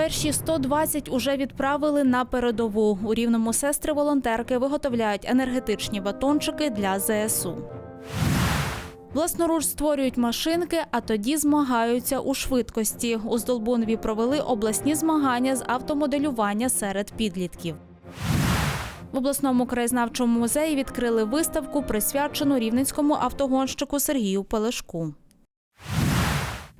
Перші 120 уже відправили на передову. У рівному сестри волонтерки виготовляють енергетичні батончики для ЗСУ. Власноруч створюють машинки, а тоді змагаються у швидкості. У Здолбунові провели обласні змагання з автомоделювання серед підлітків. В обласному краєзнавчому музеї відкрили виставку, присвячену рівненському автогонщику Сергію Пелешку.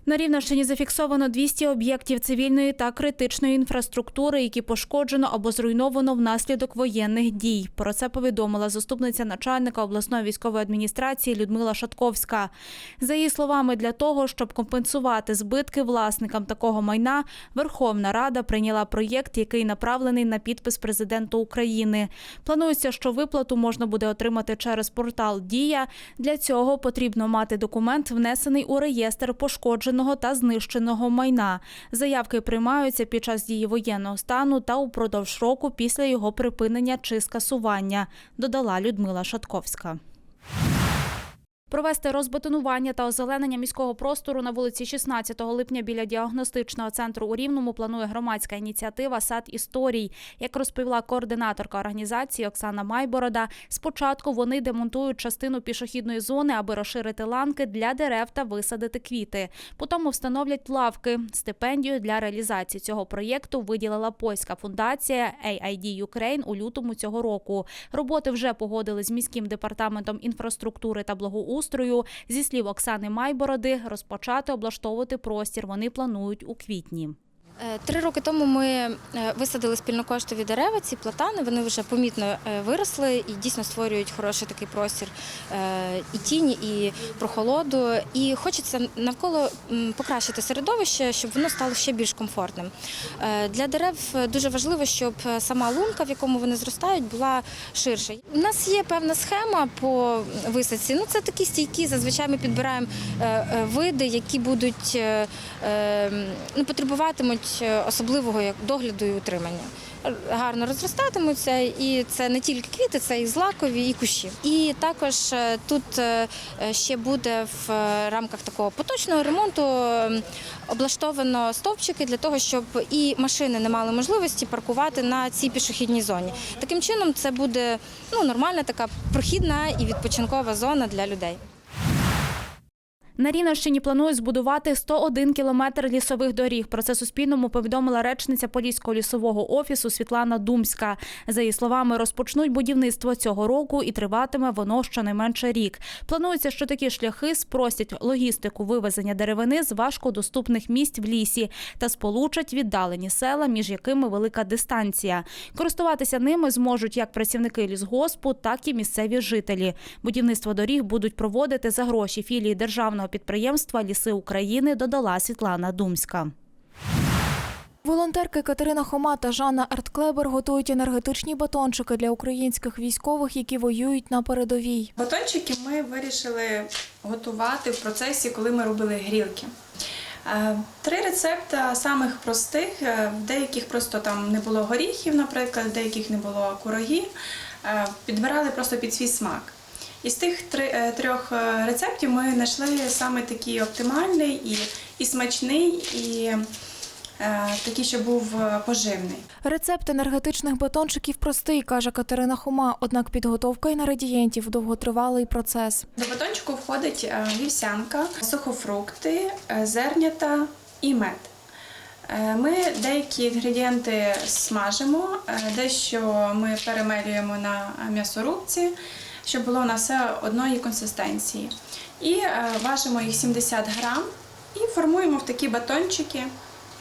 На Рівненщині зафіксовано 200 об'єктів цивільної та критичної інфраструктури, які пошкоджено або зруйновано внаслідок воєнних дій. Про це повідомила заступниця начальника обласної військової адміністрації Людмила Шатковська. За її словами, для того, щоб компенсувати збитки власникам такого майна, Верховна Рада прийняла проєкт, який направлений на підпис президенту України. Планується, що виплату можна буде отримати через портал Дія. Для цього потрібно мати документ, внесений у реєстр пошкодженого та знищеного майна. Заявки приймаються під час дії воєнного стану та упродовж року після його припинення чи скасування, додала Людмила Шатковська. Провести розбетонування та озеленення міського простору на вулиці 16 липня біля діагностичного центру у Рівному планує громадська ініціатива Сад історій. Як розповіла координаторка організації Оксана Майборода, спочатку вони демонтують частину пішохідної зони, аби розширити ланки для дерев та висадити квіти. Потім встановлять лавки. Стипендію для реалізації цього проєкту виділила польська фундація AID Ukraine у лютому цього року. Роботи вже погодили з міським департаментом інфраструктури та благоустрою. Зі слів Оксани Майбороди, розпочати облаштовувати простір вони планують у квітні. Е, Три роки тому ми е, висадили спільнокоштові дерева, ці платани. Вони вже помітно е, виросли і дійсно створюють хороший такий простір і тіні, і прохолоду. І хочеться навколо покращити середовище, щоб воно стало ще більш комфортним. Для дерев дуже важливо, щоб сама лунка, в якому вони зростають, була ширша. У нас є певна схема по висадці. Ну це такі стійкі. Зазвичай ми підбираємо види, які будуть ну, потребуватимуть е, особливого догляду і утримання. Гарно розростатимуться, і це не тільки квіти, це і злакові, і кущі. І також е, тут е, ще буде в рамках такого поточного ремонту облаштовано стовпчики для того, щоб і машини не мали можливості паркувати на цій пішохідній зоні. Таким чином, це буде ну, нормальна така прохідна і відпочинкова зона для людей. На Рівненщині планують збудувати 101 кілометр лісових доріг. Про це Суспільному повідомила речниця Поліського лісового офісу Світлана Думська. За її словами, розпочнуть будівництво цього року і триватиме воно щонайменше рік. Планується, що такі шляхи спростять логістику вивезення деревини з важкодоступних місць в лісі та сполучать віддалені села, між якими велика дистанція. Користуватися ними зможуть як працівники лісгоспу, так і місцеві жителі. Будівництво доріг будуть проводити за гроші філії державного підприємства Ліси України, додала Світлана Думська. Волонтерки Катерина Хома та Жанна Артклебер готують енергетичні батончики для українських військових, які воюють на передовій. Батончики ми вирішили готувати в процесі, коли ми робили грілки. Е, Три рецепти самих простих, е, в деяких просто там не було горіхів, наприклад, в деяких не було курагів. Е, Підбирали просто під свій смак. Із тих е, трьох е, рецептів ми знайшли саме такий оптимальний і, і смачний, і е, такий, що був поживний. Рецепт енергетичних батончиків простий, каже Катерина Хома. Однак підготовка інгредієнтів довготривалий процес. До батончику входить вівсянка, сухофрукти, зернята і мед. Ми деякі інгредієнти смажимо, дещо ми перемелюємо на м'ясорубці, щоб було у нас все одної консистенції. І е, важимо їх 70 грам і формуємо в такі батончики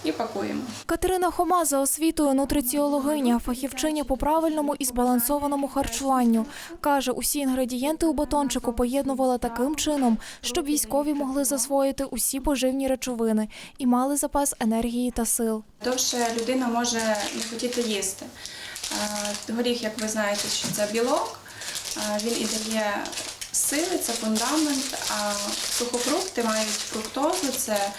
і пакуємо. Катерина Хома за освітою нутриціологиня, фахівчиня по правильному і збалансованому харчуванню. Каже, усі інгредієнти у батончику поєднувала таким чином, щоб військові могли засвоїти усі поживні речовини і мали запас енергії та сил. Довше людина може не хотіти їсти. Е, Горіх, як ви знаєте, що це білок, він і дає сили, це фундамент, а сухофрукти мають фруктозу, це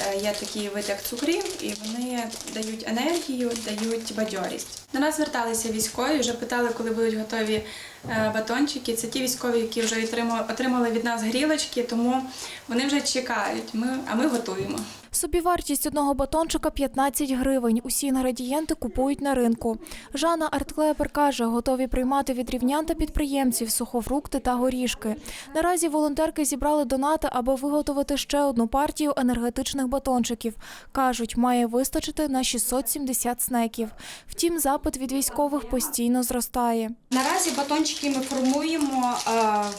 е, є такий вид як цукрів, і вони дають енергію, дають бадьорість. До нас зверталися військові, вже питали, коли будуть готові е, батончики. Це ті військові, які вже отримали, від нас грілочки, тому вони вже чекають. Ми, а ми готуємо. Собівартість одного батончика 15 гривень. Усі інгредієнти купують на ринку. Жанна Артклепер каже, готові приймати від рівнян та підприємців сухофрукти та горішки. Наразі волонтерки зібрали донати, аби виготовити ще одну партію енергетичних батончиків. Кажуть, має вистачити на 670 снеків. Втім, запит від військових постійно зростає. Наразі батончики ми формуємо е,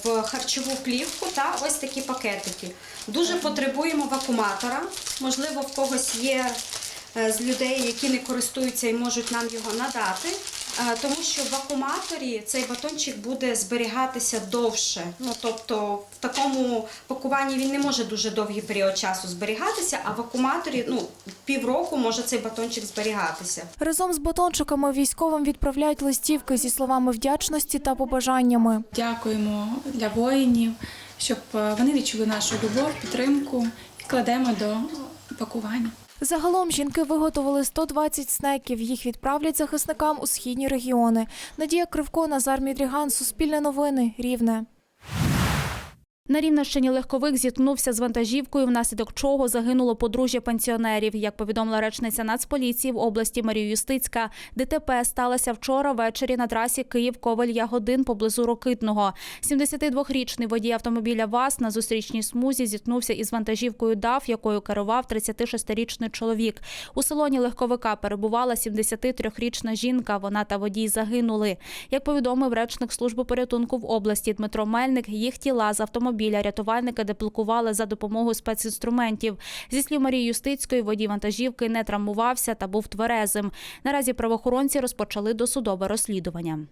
в харчову плівку та ось такі пакетики. Дуже потребуємо вакууматора. Можливо, в когось є е, з людей, які не користуються і можуть нам його надати. Е, Тому що в вакууматорі цей батончик буде зберігатися довше. Ну тобто в такому пакуванні він не може дуже довгий період часу зберігатися, а в вакууматорі ну півроку може цей батончик зберігатися. Разом з батончиками військовим відправляють листівки зі словами вдячності та побажаннями. Дякуємо для воїнів, щоб е, вони відчули нашу любов, підтримку і кладемо до пакування. Загалом жінки виготовили 120 снеків. Їх відправлять захисникам у східні регіони. Надія Кривко, Назар Мідріган, Суспільне новини, Рівне. На Рівненщині легковик зіткнувся з вантажівкою, внаслідок чого загинуло подружжя пенсіонерів. Як повідомила речниця Нацполіції в області Марія Юстицька, ДТП сталося вчора ввечері на трасі Київ-Ковель-Ягодин поблизу Рокитного. 72-річний водій автомобіля ВАЗ на зустрічній смузі зіткнувся із вантажівкою ДАФ, якою керував 36-річний чоловік. У салоні легковика перебувала 73-річна жінка. Вона та водій загинули. Як повідомив речник служби порятунку в області Дмитро Мельник, їх тіла з автомобіля рятувальники деблокували за допомогою спецінструментів. Зі слів Марії Юстицької, водій вантажівки не травмувався та був тверезим. Наразі правоохоронці розпочали досудове розслідування.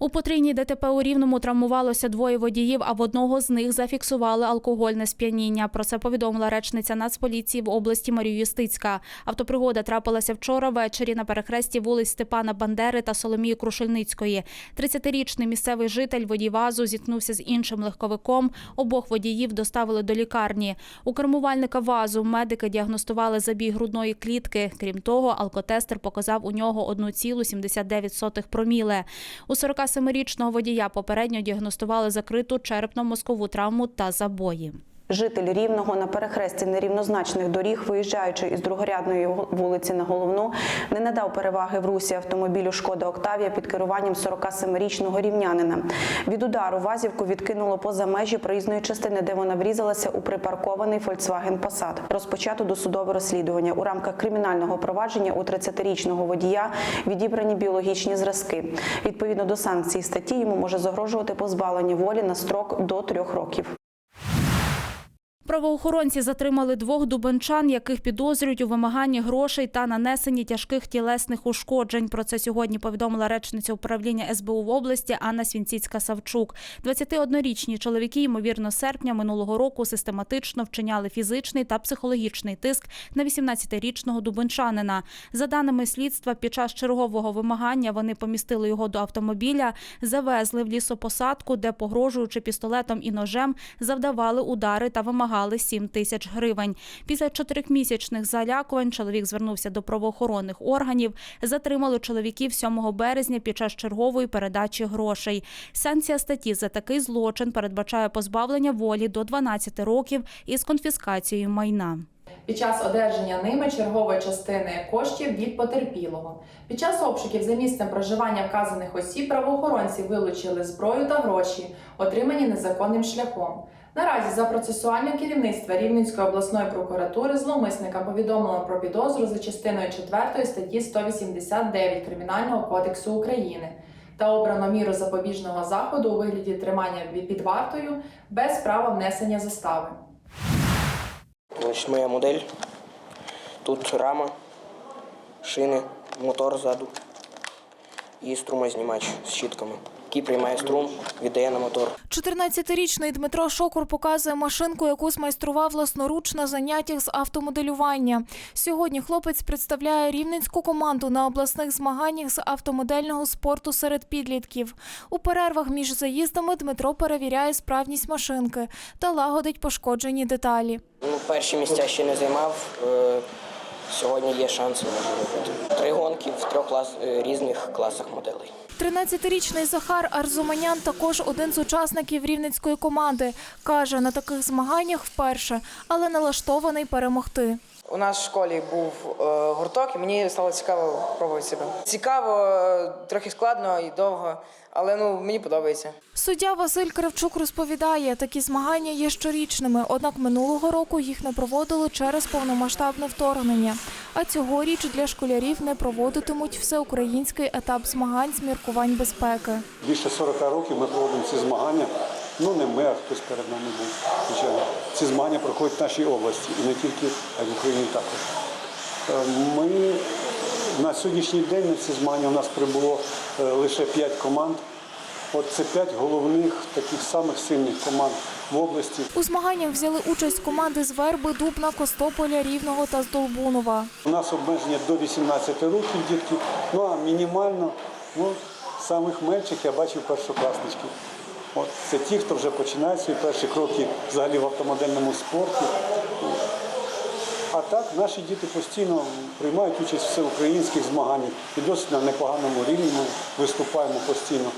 У потрійній ДТП у Рівному травмувалося двоє водіїв, а в одного з них зафіксували алкогольне сп'яніння. Про це повідомила речниця Нацполіції в області Марія Юстицька. Автопригода трапилася вчора ввечері на перехресті вулиць Степана Бандери та Соломії Крушельницької. 30-річний місцевий житель водій вазу зіткнувся з іншим легковиком. Обох водіїв доставили до лікарні. У кермувальника вазу медики діагностували забій грудної клітки. Крім того, алкотестер показав у нього 1,79 проміле. У 47-річного водія попередньо діагностували закриту черепно-мозкову травму та забої. Житель Рівного на перехресті нерівнозначних доріг, виїжджаючи із другорядної вулиці на головну, не надав переваги в русі автомобілю Шкода Октавія під керуванням 47-річного рівнянина. Від удару вазівку відкинуло поза межі проїзної частини, де вона врізалася у припаркований Volkswagen Passat. Розпочато досудове розслідування. У рамках кримінального провадження у 30-річного водія відібрані біологічні зразки. Відповідно до санкцій статті йому може загрожувати позбавлення волі на строк до трьох років. Правоохоронці затримали двох дубенчан, яких підозрюють у вимаганні грошей та нанесенні тяжких тілесних ушкоджень. Про це сьогодні повідомила речниця управління СБУ в області Анна Свінціцька-Савчук. 21-річні чоловіки, ймовірно, серпня минулого року систематично вчиняли фізичний та психологічний тиск на 18-річного дубенчанина. За даними слідства, під час чергового вимагання вони помістили його до автомобіля, завезли в лісопосадку, де, погрожуючи пістолетом і ножем, завдавали удари та вимагали 7 тисяч гривень. Після чотирьохмісячних залякувань чоловік звернувся до правоохоронних органів. Затримали чоловіків 7 березня під час чергової передачі грошей. Санкція статті за такий злочин передбачає позбавлення волі до 12 років із конфіскацією майна. під час одержання ними чергової частини коштів від потерпілого. Під час обшуків за місцем проживання вказаних осіб правоохоронці вилучили зброю та гроші, отримані незаконним шляхом. Наразі за процесуальне керівництво Рівненської обласної прокуратури зловмисника повідомлено про підозру за частиною 4 статті 189 Кримінального кодексу України та обрано міру запобіжного заходу у вигляді тримання під вартою без права внесення застави. Значить, моя модель. Тут рама, шини, мотор ззаду і струмознімач з щітками, який приймає струм, віддає на мотор. 14-річний Дмитро Шокур показує машинку, яку змайстрував власноруч на заняттях з автомоделювання. Сьогодні хлопець представляє рівненську команду на обласних змаганнях з автомодельного спорту серед підлітків. У перервах між заїздами Дмитро перевіряє справність машинки та лагодить пошкоджені деталі. Ну, перші місця ще не займав. Сьогодні є шанси виграти. Три гонки в трьох клас, е, різних класах моделей. 13-річний Захар Арзуманян також один з учасників рівненської команди. Каже, на таких змаганнях вперше, але налаштований перемогти. У нас в школі був е, гурток, і мені стало цікаво пробувати себе. Цікаво, е, трохи складно і довго, але ну мені подобається. Суддя Василь Кравчук розповідає, такі змагання є щорічними, однак минулого року їх не проводили через повномасштабне вторгнення. А цьогоріч для школярів не проводитимуть всеукраїнський етап змагань з міркувань безпеки. Більше 40 років ми проводимо ці змагання. Ну не ми, а хтось перед нами був. Звичайно. Ці змагання проходять в нашій області і не тільки, а й в Україні також. Е, Ми на сьогоднішній день на ці змагання у нас прибуло е, лише 5 команд. От це 5 головних таких самих сильних команд в області. У змаганнях взяли участь команди з Верби, Дубна, Костополя, Рівного та Здолбунова. У нас обмеження до 18 років дітки, ну а мінімально ну, самих менших я бачив першокласничків. От це ті, хто вже починає свої перші кроки взагалі в автомодельному спорті. А так наші діти постійно приймають участь в всеукраїнських змаганнях і досить на непоганому рівні ми виступаємо постійно.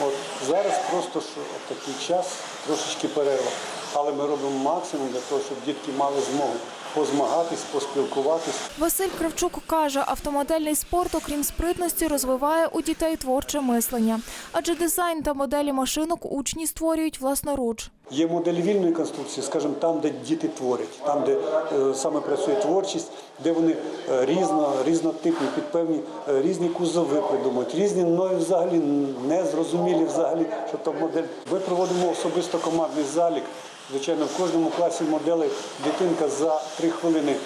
От зараз просто що такий час, трошечки перерва. Але ми робимо максимум для того, щоб дітки мали змогу позмагатись, поспілкуватись. Василь Кравчук каже, автомодельний спорт, окрім спритності, розвиває у дітей творче мислення. Адже дизайн та моделі машинок учні створюють власноруч. Є модель вільної конструкції, скажімо, там, де діти творять, там, де е, саме працює творчість, де вони е, різно, різнотипні, під певні е, різні кузови придумують, різні мною взагалі не зрозумілі взагалі, що то модель. Ми проводимо особисто командний залік. Звичайно, в кожному класі моделей дитинка за три хвилини.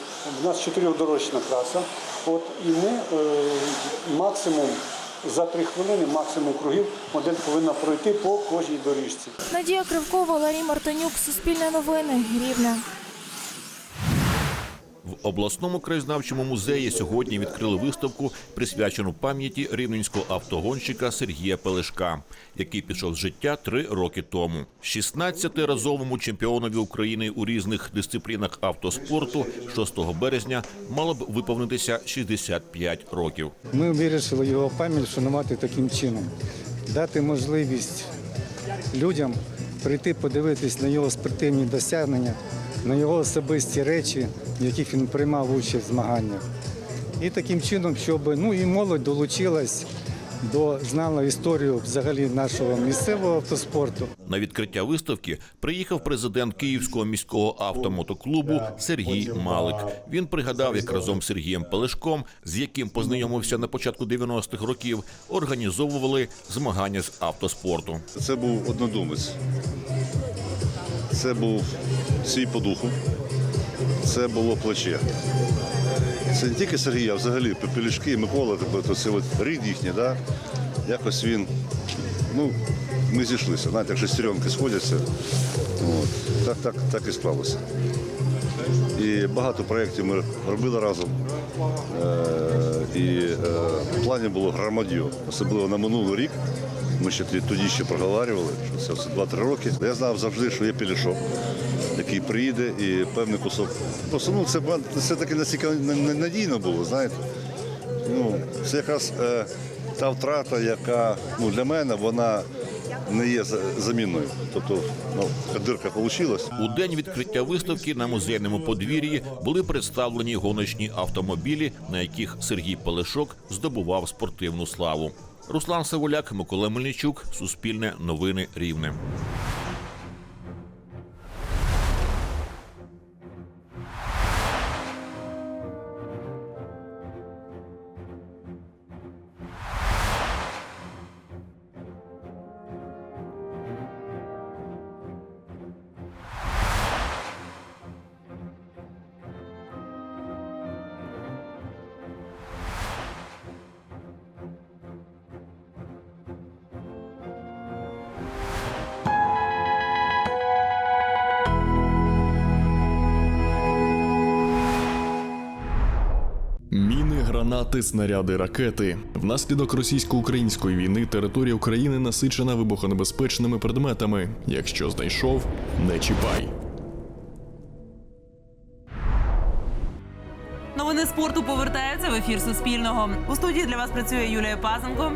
У нас чотирьохдорожна класа. От і ми е, максимум за три хвилини, максимум кругів, модель повинна пройти по кожній доріжці. Надія Кривко, Валерій Мартинюк, Суспільне новини, Рівне. В обласному краєзнавчому музеї сьогодні відкрили виставку, присвячену пам'яті рівненського автогонщика Сергія Пелешка, який пішов з життя три роки тому. 16-разовому чемпіонові України у різних дисциплінах автоспорту 6 березня мало б виповнитися 65 років. Ми вирішили його пам'ять шанувати таким чином, дати можливість людям прийти подивитись на його спортивні досягнення, на його особисті речі, в яких він приймав участь в змаганнях. І таким чином, щоб ну, і молодь долучилась до знала історію взагалі нашого місцевого автоспорту. На відкриття виставки приїхав президент Київського міського автомотоклубу Сергій Малик. Він пригадав, як разом з Сергієм Пелешком, з яким познайомився на початку 90-х років, організовували змагання з автоспорту. Це був однодумець. Це був свій по духу. Це було плече. Це не тільки Сергій, а взагалі Пелішки, Микола, тобто це от рід їхній, да? якось він. Ну, ми зійшлися, знаєте, як шестеренки сходяться. От. Так, так, так і склалося. І багато проєктів ми робили разом. Е, і е, плані було громадьо, особливо на минулий рік. Ми ще тоді ще проговорювали, що це 2-3 роки. Я знав завжди, що є пілішок, який приїде і певний кусок. Просто ну, це, це таки настільки надійно було, знаєте. Ну, це якраз е, та втрата, яка ну, для мене вона не є за- замінною. Тобто, ну, дирка вийшла. У день відкриття виставки на музейному подвір'ї були представлені гоночні автомобілі, на яких Сергій Пелешок здобував спортивну славу. Руслан Савуляк, Микола Мельничук, Суспільне новини Рівне. Гранати, снаряди, ракети. Внаслідок російсько-української війни територія України насичена вибухонебезпечними предметами. Якщо знайшов, не чіпай. Новини спорту повертаються в ефір Суспільного. У студії для вас працює Юлія Пазенко.